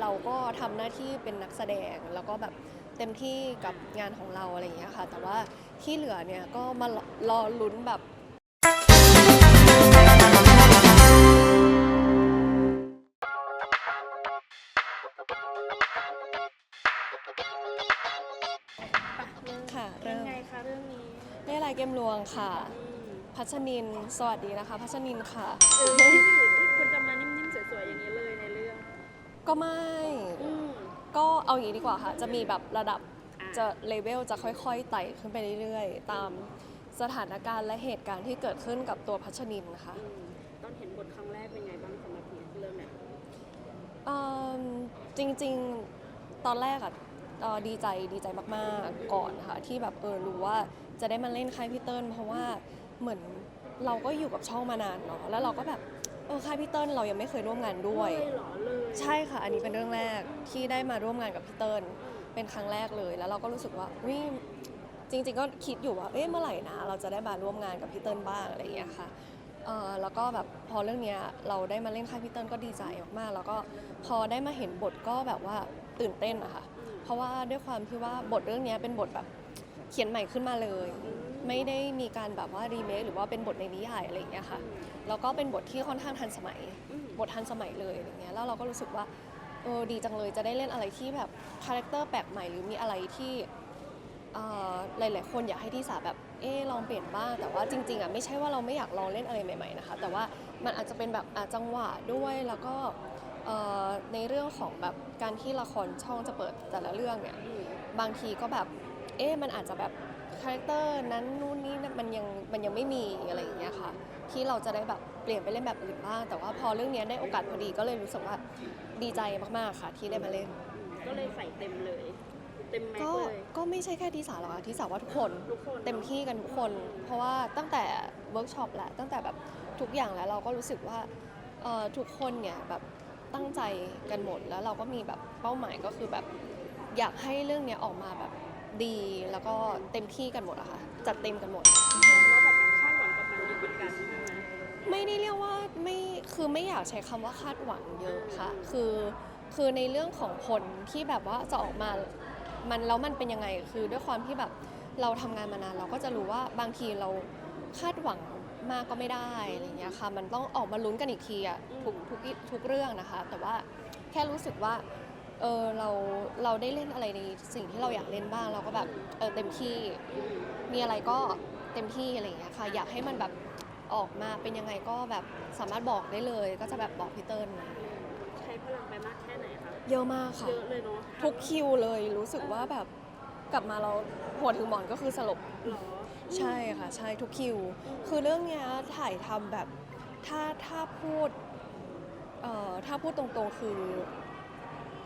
เราก็ทำหน้าที่เป็นนักแสดงแล้วก็แบบเต็มที่กับงานของเราอะไรอย่างเงี้ยค่ะ แต่ว่าที่เหลือเนี่ยก็มารอรอลุ้นแบบปะเรื่องค่ะเป็นเริ่มไงคะเรื่องนี้เล่ลายเกมลวงค่ะอืมพัชนิน สวัสดีนะคะ พัชนินค่ะเออคุณจะมานิ่มๆ สวยๆ อย่างนี้เลยในเรื่อง ก็ไม่อืมก็ เอาอย่างนี้ดีกว่าค่ะ จะมีแบบระดับอะจะเลเวลจะค่อยๆไต่ขึ้นไปเรื่อยๆ ตามสถานการณ์และเหตุการณ์ที่เกิดขึ้นกับตัวพัชนินนะคะอืมตอนเห็นบทครั้งแรกเป็นไงบ้างสำหรับเรื่องเนี้ยเอิ่มจริงๆตอนแรกอะเอ่อดีใจดีใจมากๆก่อนค่ะที่แบบเออรู้ว่าจะได้มาเล่นค่ายพี่เติ้ลเพราะว่าเหมือนเราก็อยู่กับช่องมานานเนาะแล้วเราก็แบบ เออค่ายพี่เติ้ลเรายังไม่เคยร่วมงานด้วย เลยเหรอเลยใช่ค่ะ อันนี้เป็นเรื่องแรกที่ได้มาร่วมงานกับพี่เติ้ลเป็นครั้งแรกเลย แล้วเราก็รู้สึกว่าวิจริง ๆ ก็คิดอยู่ว่า เอ๊ะ เมื่อไหร่นะ เราจะได้มาร่วมงานกับพี่เติ้ลบ้างอะไรอย่างเงี้ยค่ะเออแล้วก็แบบพอเรื่องเนี้ยเราได้มาเล่นค่ายพี่เติ้ลก็ดีใจมากๆ แล้วก็พอได้มาเห็นบทก็แบบว่าตื่นเต้นอะค่ะอืมเพราะว่าด้วยความที่ว่าบทเรื่องเนี้ยเป็นบทแบบเขียนใหม่ขึ้นมาเลย ไม่ได้มีการแบบว่ารีเมคหรือว่าเป็นบทในนิยายอะไรอย่างเงี้ยค่ะแล้วก็เป็นบทที่ค่อนข้างทันสมัยอืมบททันสมัยเลยอย่างเงี้ยแล้วเราก็รู้สึกว่าเออดีจังเลยจะได้เล่นอะไรที่แบบคาแรคเตอร์แปลกใหม่หรือมีอะไรที่เอ่อหลาย ๆ คนอยากให้ที่สาแบบเออลองเปลี่ยนบ้าง แต่ว่าจริง ๆอะไม่ใช่ว่าเราไม่อยากลองเล่นอะไรใหม่ ๆ นะคะ แต่ว่ามันอาจจะเป็นแบบอะจังหวะด้วยแล้วก็เอ่อในเรื่องของแบบการที่ละครช่องจะเปิดแต่ละเรื่องเนี่ยอืมบางทีก็แบบเอ๊ะมันอาจจะแบบ คาแรคเตอร์นั้นนู่นนี่นั่นมันยังมันยังไม่มีอะไรอย่างเงี้ยค่ะ ที่เราจะได้แบบเปลี่ยนไปเล่นแบบอื่นบ้าง แต่ว่าพอเรื่องเนี้ยได้โอกาสพอดีก็เลยรู้สึกว่าดีใจมากๆค่ะ ที่ได้มาเล่นอืมก็เลยใส่เต็มเลย เต็มแม็กก็ซ์เลยก็ไม่ใช่แค่ทีสาหรอกค่ะทีสาว่าทุกคนทุกคนเต็มที่กันทุกคน เพราะว่าตั้งแต่เวิร์กช็อปแหละตั้งแต่แบบทุกอย่างแล้วเราก็รู้สึกว่าเอ่อทุกคนเนี่ยแบบตั้งใจกันหมดแล้วเราก็มีแบบเป้าหมายก็คือแบบอยากให้เรื่องเนี้ยออกมาแบบ ดีแล้วก็เต็มที่กันหมดอะค่ะจัดเต็มกันหมด ว่าแบบคาดหวังกับมันเยอะเหมือนกันใช่ไหมไม่ได้เรียกว่าไม่คือไม่อยากใช้คำว่าคาดหวังเยอะค่ะ คือคือในเรื่องของผลที่แบบว่าจะออกมามันแล้วมันเป็นยังไงคือด้วยความที่แบบเราทำงานมานานเราก็จะรู้ว่าบางทีเราคาดหวังมากก็ไม่ได้อะไรอย่างเงี้ยค่ะ มันต้องออกมาลุ้นกันอีกทีอะทุกทุกทุกเรื่องนะคะ แต่ว่าแค่รู้สึกว่า เออเราเราได้เล่นอะไรในสิ่งที่เราอยากเล่นบ้างเราก็แบบเออเต็มที่อืมมีอะไรก็เต็มที่อะไรอย่างเงี้ยค่ะอยากให้มันแบบออกมาเป็นยังไงก็แบบสามารถบอกได้เลย ก็จะแบบบอกพี่เติ้ลใช้พลังไปมากแค่ไหนคะเยอะมากค่ะ เยอะเลยเนาะทุกคิวเลยรู้สึกว่าแบบกลับมาเราหัวถึงหมอนก็คือสลบหรอใช่ค่ะ ใช่ทุกคิว คือเรื่องเนี้ยถ่ายทำแบบถ้าถ้าพูดเอ่อถ้าพูดตรงๆคือ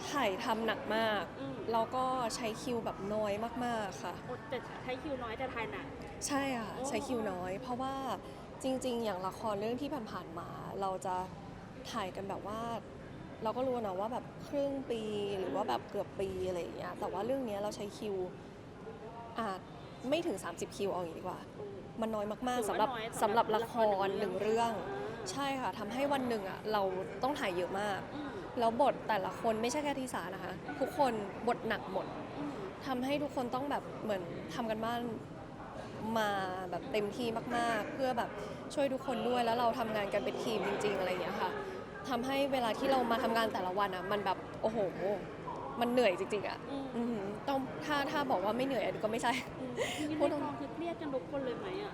ถ่ายทำหนักมาก อืม แล้วก็ใช้คิวแบบน้อยมากๆค่ะ อดแต่ใช้คิวน้อยแต่ทายหนัก ใช่ค่ะโอ้ใช้คิวน้อย เพราะว่าจริง ๆ อย่างละครเรื่องที่ผ่านๆมา เราจะถ่ายกันแบบว่า เราก็รู้นะว่าแบบครึ่งปีหรือว่าแบบเกือบปีอะไรอย่างเงี้ยแต่ว่าเรื่องเนี้ยเราใช้คิวอาจไม่ถึง 30 คิวเอาอย่างนี้ดีกว่า อืม มันน้อยมากถืๆอสำว่าหรับน้อยสำหรับละครสำหรับละครหนึ่งเรื่องอ่าใช่ค่ะทำให้วันหนึ่งอะเราต้องถ่ายเยอะมาก อืม แล้วบทแต่ละคนไม่ใช่แค่ทีสานะคะ ทุกคนบทหนักหมดอืมทำให้ทุกคนต้องแบบเหมือนทำกันบ้านมาแบบเต็มที่มากๆ เพื่อแบบช่วยทุกคนด้วยแล้วเราทำงานกันเป็นทีมจริง ๆ อะไรอย่างเงี้ยค่ะทำให้เวลาที่เรามาทำงานแต่ละวันอะ มันแบบโอ้โห มันเหนื่อยจริงๆอะอืมอือหือต้องถ้าถ้าบอกว่าไม่เหนื่อยอันนี้ก็ไม่ใช่อืมทีพูนี้ดในตรงกองคือเครียดกันทุกคนเลยไหมอะ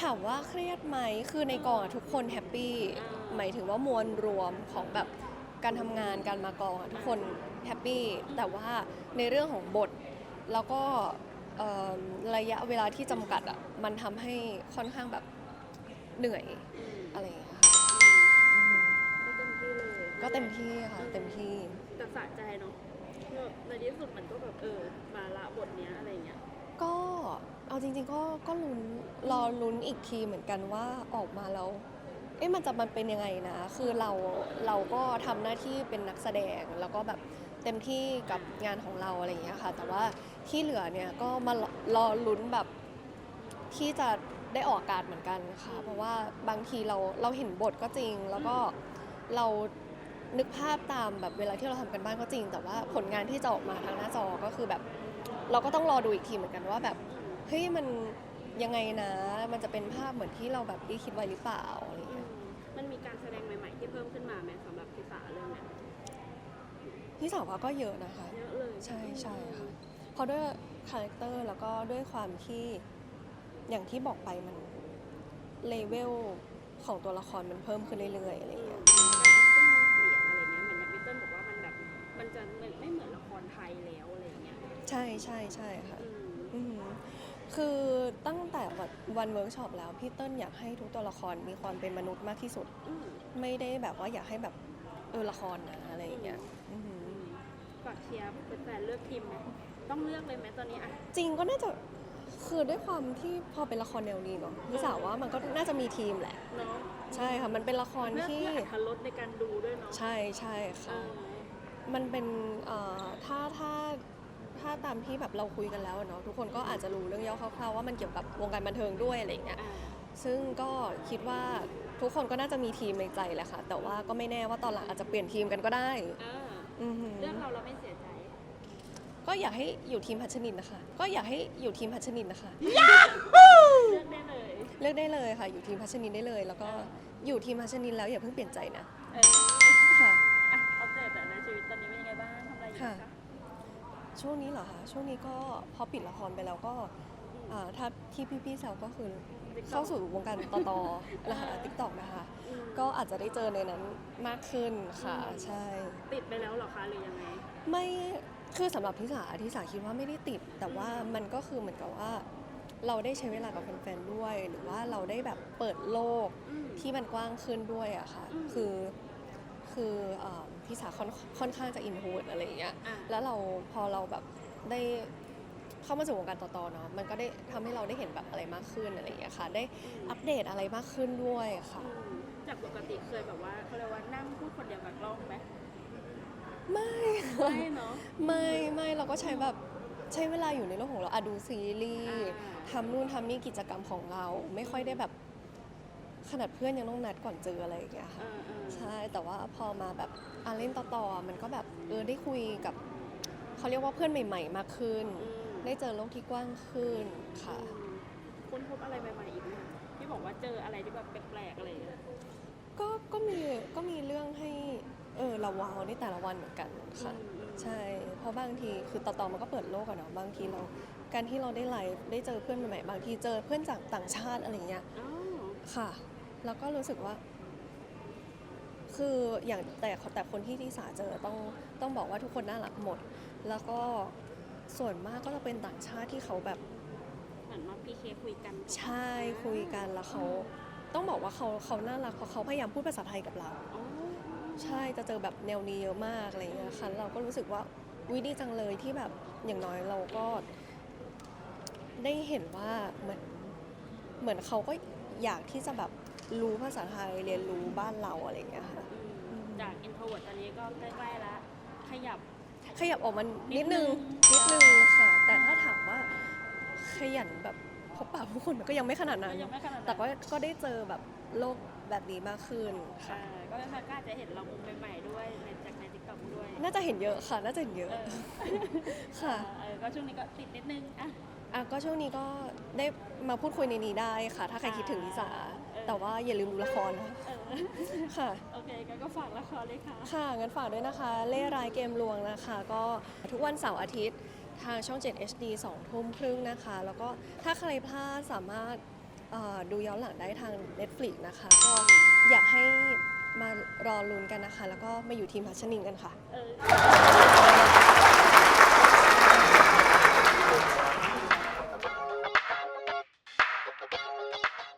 ถามว่าเครียดไหมคือในกองอะทุกคนแฮปปี้อ่าหมายถึงว่ามวลรวมของแบบ การทำงานการมากองอะทุกคนแฮปปี้แต่ว่าในเรื่องของบทแล้วก็เอิ่มระยะเวลาที่จำกัดอะมันทำให้ค่อนข้างแบบเหนื่อยอืมอะไรอย่างเงี้ยค่ะอืมก็เต็มที่เลยก็เต็มที่ค่ะเต็มที่ แต่สะใจเนาะแบบในที่สุดมันก็แบบเออ มาละบทเนี้ยอะไรเงี้ย ก็เอาจริงๆก็ก็ลุ้นรอลุ้นอีกทีเหมือนกันว่าออกมาแล้ว เอ๊ะมันจะมันเป็นยังไงนะ คือเราเราก็ทำหน้าที่เป็นนักแสดงแล้วก็แบบเต็มที่กับงานของเราอะไรอย่างเงี้ยค่ะ แต่ว่าที่เหลือเนี่ยก็มารอลุ้นแบบที่จะได้ออกอากาศเหมือนกันค่ะ เพราะว่าบางทีเราเราเห็นบทก็จริง แล้วก็เรานึกภาพตามแบบเวลาที่เราทำกันบ้านก็จริง แต่ว่าผลงานที่จะออกมาทางหน้าจอก็คือแบบ เราก็ต้องรอดูอีกทีเหมือนกันว่าแบบเฮ้ยมันยังไงนะ มันจะเป็นภาพเหมือนที่เราแบบได้คิดไว้หรือเปล่าอะไรอย่างเงี้ย พี่สาวว่าก็เยอะนะคะ เยอะเลยใช่ใช่ค่ะเพราะด้วยคาแรคเตอร์แล้วก็ด้วยความที่อย่างที่บอกไปมันเลเวลของตัวละครมันเพิ่มขึ้นเรื่อยๆอะไรอือย่างมเงี้ยการ acting มันเปลี่ยนอะไรเงี้ยเหมือนอย่างพี่เติ้ลบอกว่ามันแบบมันจะเหมือนไม่เหมือนละครไทยแล้วอะไรเงี้ยใช่ใช่ใช่ค่ะ อืมอืมคือตั้งแต่วันวันเวิร์กช็อปแล้วพี่เติ้ลอยากให้ทุกตัวละครมีความเป็นมนุษย์มากที่สุด อืม ไม่ได้แบบว่าอยากให้แบบเออละครนะอะไรอย่างเงี้ยอือหืออืม ฝากเชียร์เป็นแฟนๆเลือกทีมไหมต้องเลือกเลยไหมตอนนี้อะจริงก็น่าจะคือด้วยความที่พอเป็นละครแนวนี้เนาะพี่สาวว่ามันก็น่าจะมีทีมแหละ เนาะใช่ค่ะ มันเป็นละครเพื่อที่ เพื่ออรรถรสในการดูด้วยเนาะใช่ใช่เอค่ะ อมันเป็นเอ่อถ้าถ้าถ้าตามที่แบบเราคุยกันแล้วอะเนาะทุกคนก็อาจจะรู้เรื่องย่อคร่าวๆว่ามันเกี่ยวกับวงการบันเทิงด้วยอะไรอย่างเงี้ย อ่าซึ่งก็คิดว่าทุกคนก็น่าจะมีทีมในใจแหละค่ะ แต่ว่าก็ไม่แน่ว่าตอนหลังอาจจะเปลี่ยนทีมกันก็ได้ เออ อือหือเรื่องเราเราไม่เสียใจ ก็อยากให้อยู่ทีมพัชนินนะคะ ก็อยากให้อยู่ทีมพัชนินนะคะ เลือกได้เลยเลือกได้เลยค่ะ อยู่ทีมพัชนินได้เลย แล้วก็อยู่ทีมพัชนินแล้วอย่าเพิ่งเปลี่ยนใจนะเออค่ะ อะอัปเดตแต่ในชีวิตตอนนี้เป็นยังไงบ้างทำอะไรอยู่ค่ะคะช่วงนี้เหรอคะช่วงนี้ก็พอปิดละครไปแล้วก็อ่าถ้าที่พี่ๆแซวก็คือ เข้าสู่วงการต่อต่อๆนะคะติ๊กต็อกนะคะอืมก็อาจจะได้เจอในนั้นมากขึ้นค่ะใช่ ติดไปแล้วเหรอคะหรือยังไง ไม่คือสำหรับทิสาทิสาคิดว่าไม่ได้ติด แต่ว่ามันก็คือเหมือนกับว่า เราได้ใช้เวลากับแฟนๆด้วย หรือว่าเราได้แบบเปิดโลกอืมที่มันกว้างขึ้นด้วยอะค่ะอืมคือคือเอ่อทิสาค่อนค่อนข้างจะอินโทรอะไรอย่างเงี้ยอะแล้วเราพอเราแบบได้ เข้ามาสู่วงการต่อๆเนาะมันก็ได้ทำให้เราได้เห็นแบบอะไรมากขึ้นอะไรอย่างเงี้ยค่ะ ได้อัปเดตอะไรมากขึ้นด้วยค่ะอืมจากปกติเคยแบบว่าเขาเรียกว่านั่งพูดคนเดียวกับกล้องไหมไม่ไม่เนาะไม่ไม่เราก็ใช้แบบใช้เวลาอยู่ในโลกของเราอะดูซีรีส์อ่าทำนู่นทำนี่กิจกรรมของเรา ไม่ค่อยได้แบบขนาดเพื่อนยังต้องนัดก่อนเจออะไรอย่างเงี้ยเอค่ะอเออใช่แต่ว่าพอมาแบบอะเล่นต่อๆอะมันก็แบบเออได้คุยกับเขาเรียกว่าเพื่อนใหม่ ๆ มากขึ้นอืม ได้เจอโลกที่กว้างขึ้นค่ะอืมค้นพบอะไรใหม่ๆอีกไหมที่บอกว่าเจออะไรที่แบบแปลกๆอะไรอย่างเงี้ยก็ก็มีก็มีเรื่องให้เออเราว้าวในแต่ละวันเหมือนกันค่ะอืมอืมใช่ เพราะบางทีคือต่อๆมันก็เปิดโลกอะเนาะบางทีเรา การที่เราได้ไลฟ์ได้เจอเพื่อนใหม่ๆบางทีเจอเพื่อนจากต่างชาติอะไรอย่างเงี้ยอ๋อค่ะ แล้วก็รู้สึกว่า คืออย่างแต่แต่คนที่ที่สาเจอต้องต้องบอกว่าทุกคนน่ารักหมด แล้วก็ ส่วนมากก็จะเป็นต่างชาติที่เขาแบบเหมือนมาพีเคคุยกันใช่คุยกันแล้วเขาต้องบอกว่าเขาเขาน่ารักเพราะเขาพยายามพูดภาษาไทยกับเรา อ๋อใช่จะเจอแบบแนวนี้เยอะมากอะไรอย่างเงี้ยค่ะเราก็รู้สึกว่าวิดีจังเลยที่แบบอย่างน้อยเราก็ ได้เห็นว่าเหมือนเหมือนเขาก็อยากที่จะแบบรู้ภาษาไทยเรียนรู้บ้านเราอะไรอย่างเงี้ยค่ะ อืมจากอินโทรเวิร์ตตอนนี้ก็ใกล้ๆแล้วขยับ ขยับออกมานินิดดนึนึงงนิดนึงค่ะ แต่ถ้าถามว่าขยันแบบพบปะผู้คนมันก็ยังไม่ขนาดก็นั้น ยังไม่ขนาดนั้น แต่ก็ก็ได้เจอแบบโลกแบบนี้มากขึ้นค่ะอ่าก็เป็นก็อาจจะเห็นเรามุมใหม่ๆด้วยในจากในทิกตอกด้วยน่าจะเห็นเยอะค่ะน่าจะเห็นเยอะเออค่ะ เออก็ช่วงนี้ก็ติดนิดนึงอะอะก็ช่วงนี้ก็ได้มาพูดคุยในนี้ได้ค่ะ ถ้าใครคิดถึงลิสาเออ แต่ว่าอย่าลืมดูละครนะเออค่ะ โอเคงั้นก็ฝากละครเลยค่ะ ค่ะงั้นฝากด้วยนะคะ เล่ร้ายเกมลวงนะคะ ก็ทุกวันเสาร์อาทิตย์ทางช่อง 7 HD 2ทุ่มครึ่งนะคะ แล้วก็ถ้าใครพลาดสามารถเอ่อดูย้อนหลังได้ทาง Netflix นะคะ ก็อยากให้มารอลุ้นกันนะคะ แล้วก็มาอยู่ทีมพัชนินกันค่ะ เออ